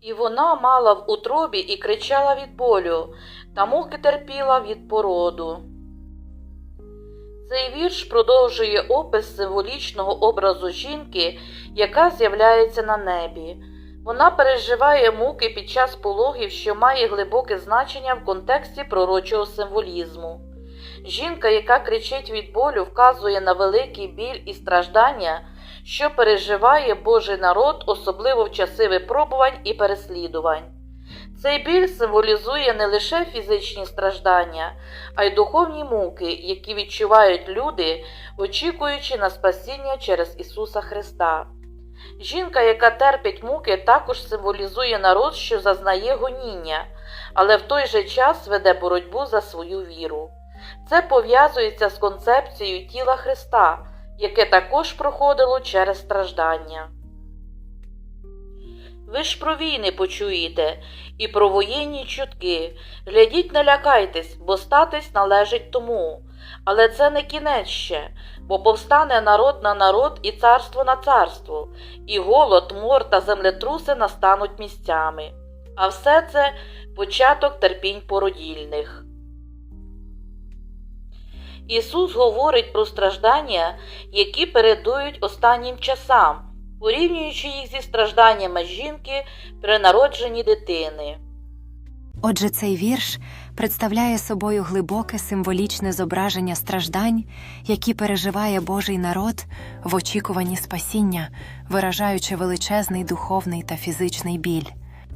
І вона мала в утробі і кричала від болю, та муки терпіла від породу. Цей вірш продовжує опис символічного образу жінки, яка з'являється на небі. Вона переживає муки під час пологів, що має глибоке значення в контексті пророчого символізму. Жінка, яка кричить від болю, вказує на великий біль і страждання, що переживає Божий народ, особливо в часи випробувань і переслідувань. Цей біль символізує не лише фізичні страждання, а й духовні муки, які відчувають люди, очікуючи на спасіння через Ісуса Христа. Жінка, яка терпить муки, також символізує народ, що зазнає гоніння, але в той же час веде боротьбу за свою віру. Це пов'язується з концепцією тіла Христа, яке також проходило через страждання. Ви ж про війни почуєте і про воєнні чутки. Глядіть, не лякайтесь, бо статись належить тому. Але це не кінець ще, бо повстане народ на народ і царство на царство, і голод, мор та землетруси настануть місцями. А все це початок терпінь породільних. Ісус говорить про страждання, які передують останнім часам, порівнюючи їх зі стражданнями жінки при народженні дитини. Отже, цей вірш представляє собою глибоке символічне зображення страждань, які переживає Божий народ в очікуванні спасіння, виражаючи величезний духовний та фізичний біль.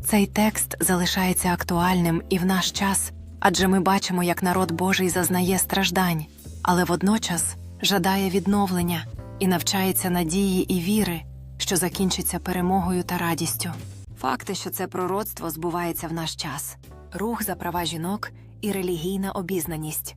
Цей текст залишається актуальним і в наш час, адже ми бачимо, як народ Божий зазнає страждань, але водночас жадає відновлення і навчається надії і віри, що закінчиться перемогою та радістю. Факти, що це пророцтво збувається в наш час. Рух за права жінок і релігійна обізнаність.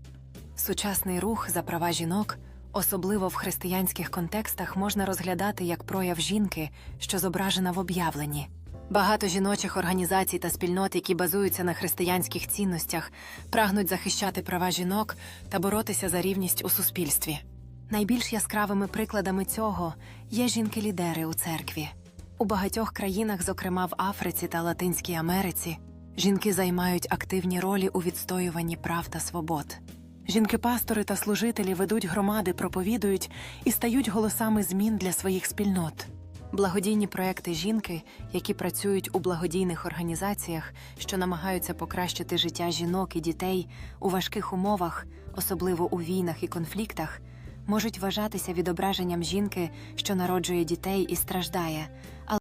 Сучасний рух за права жінок, особливо в християнських контекстах, можна розглядати як прояв жінки, що зображена в об'явленні. Багато жіночих організацій та спільнот, які базуються на християнських цінностях, прагнуть захищати права жінок та боротися за рівність у суспільстві. Найбільш яскравими прикладами цього є жінки-лідери у церкві. У багатьох країнах, зокрема в Африці та Латинській Америці, жінки займають активні ролі у відстоюванні прав та свобод. Жінки-пастори та служителі ведуть громади, проповідують і стають голосами змін для своїх спільнот. Благодійні проекти жінки, які працюють у благодійних організаціях, що намагаються покращити життя жінок і дітей у важких умовах, особливо у війнах і конфліктах, можуть вважатися відображенням жінки, що народжує дітей і страждає,